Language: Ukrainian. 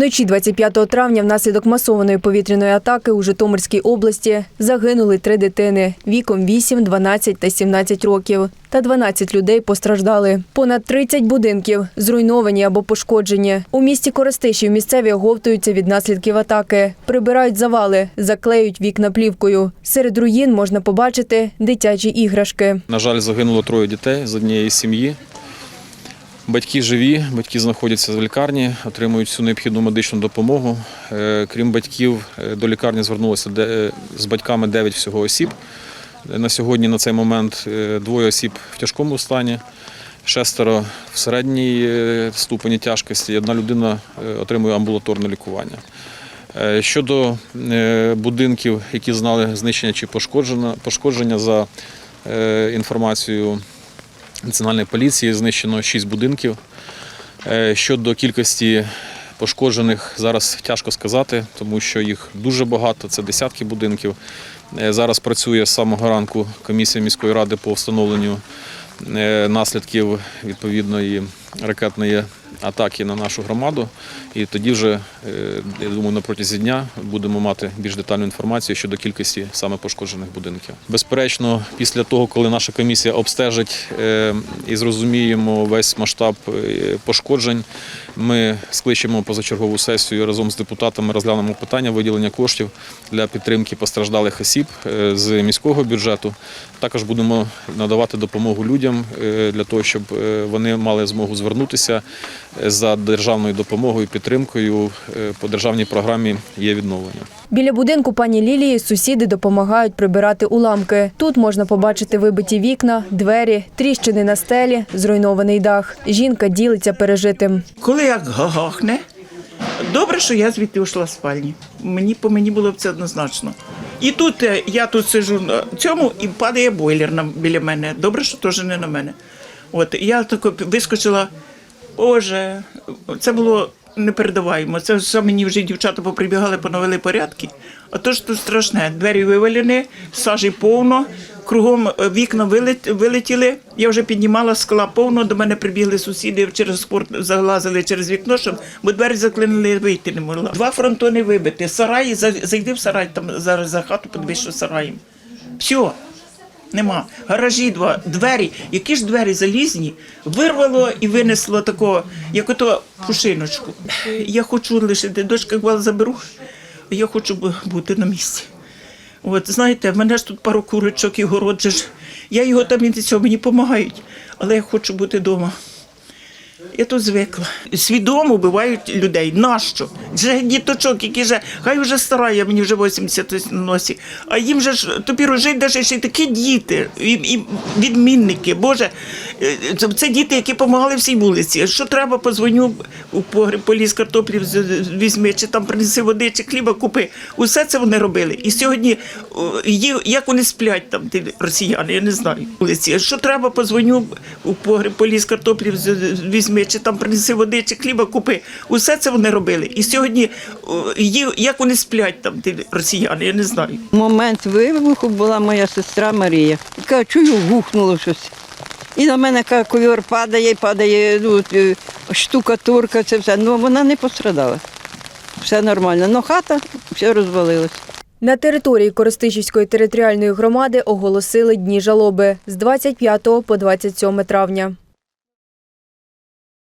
Вночі 25 травня внаслідок масованої повітряної атаки у Житомирській області загинули три дитини віком 8, 12 та 17 років. Та 12 людей постраждали. Понад 30 будинків зруйновані або пошкоджені. У місті Коростишів місцеві оговтуються від наслідків атаки. Прибирають завали, заклеють вікна плівкою. Серед руїн можна побачити дитячі іграшки. На жаль, загинуло троє дітей з однієї сім'ї. Батьки живі, батьки знаходяться в лікарні, отримують всю необхідну медичну допомогу. Е, Крім батьків, е, до лікарні звернулося де- з батьками 9 всього осіб. Е, На сьогодні на цей момент е, двоє осіб в тяжкому стані, шестеро в середній е, ступені тяжкості. Одна людина е, отримує амбулаторне лікування. Е, Щодо е, будинків, які знали знищення чи пошкодження, пошкодження за е, інформацією Національної поліції, знищено 6 будинків. Е, Щодо кількості пошкоджених, зараз тяжко сказати, тому що їх дуже багато, це десятки будинків. Е, Зараз працює з самого ранку комісія міської ради по встановленню е, наслідків відповідної ракетної атаки на нашу громаду. І тоді вже, е, я думаю, на протязі дня будемо мати більш детальну інформацію щодо кількості саме пошкоджених будинків. Безперечно, після того, коли наша комісія обстежить е, і зрозуміємо весь масштаб е, пошкоджень, ми скличемо позачергову сесію разом з депутатами, розглянемо питання виділення коштів для підтримки постраждалих осіб з міського бюджету. Також будемо надавати допомогу людям для того, щоб вони мали змогу звернутися за державною допомогою, підтримкою е, по державній програмі є відновлення. Біля будинку пані Лілії сусіди допомагають прибирати уламки. Тут можна побачити вибиті вікна, двері, тріщини на стелі, зруйнований дах. Жінка ділиться пережитим. Коли як гагахне, добре, що я звідти йшла з спальні. Мені по мені було б це однозначно. І тут е, я тут сижу на цьому і падає бойлер на, біля мене. Добре, що теж не на мене. От я тако вискочила. Боже, це було непередаваємо. Це все мені вже дівчата поприбігали, поновили порядки. А то ж тут страшне. Двері вивалені, сажі повно, кругом е, вікна вилет- вилетіли. Я вже піднімала скла повно, до мене прибігли сусіди через спорт, залазили через вікно, щоб бо двері заклинили, вийти не могла. Два фронтони вибиті. Сарай, за- зайди в сарай, там зараз за хату, подивись, що сараєм. Все. Нема. Гаражі два, двері, які ж двері залізні, вирвало і винесло такого, як ото пушиночку. Я хочу лишити, дочка говорила, заберу, я хочу бути на місці. От, знаєте, в мене ж тут пару курочок і город же. Я його там і цього мені допомагають, але я хочу бути вдома. Я тут звикла. Свідомо вбивають людей. Нащо? Вже діточок, які вже, хай вже стара, я мені вже 80 носі. А їм же ж тобі рожить даже ще й такі діти, і, і відмінники. Боже, це, це діти, які допомагали всій вулиці. Що треба, позвоню у погреб, поліз картоплів візьми, чи там принеси води, чи хліба купи. Усе це вони робили. І сьогодні як вони сплять там, ті росіяни, я не знаю. Вулиці. Що треба, позвоню у погреб, поліз картоплів візьми, чи там принеси води, чи хліба купи. Усе це вони робили. І сьогодні як вони сплять там, ті росіяни, я не знаю. момент вибуху була моя сестра Марія. Каже, чую, гухнуло щось. І на мене ковір падає, падає ну, е, штукатурка, це все. Ну вона не пострадала. Все нормально. Ну хата все розвалилась. На території Коростишівської територіальної громади оголосили дні жалоби з 25 по 27 травня.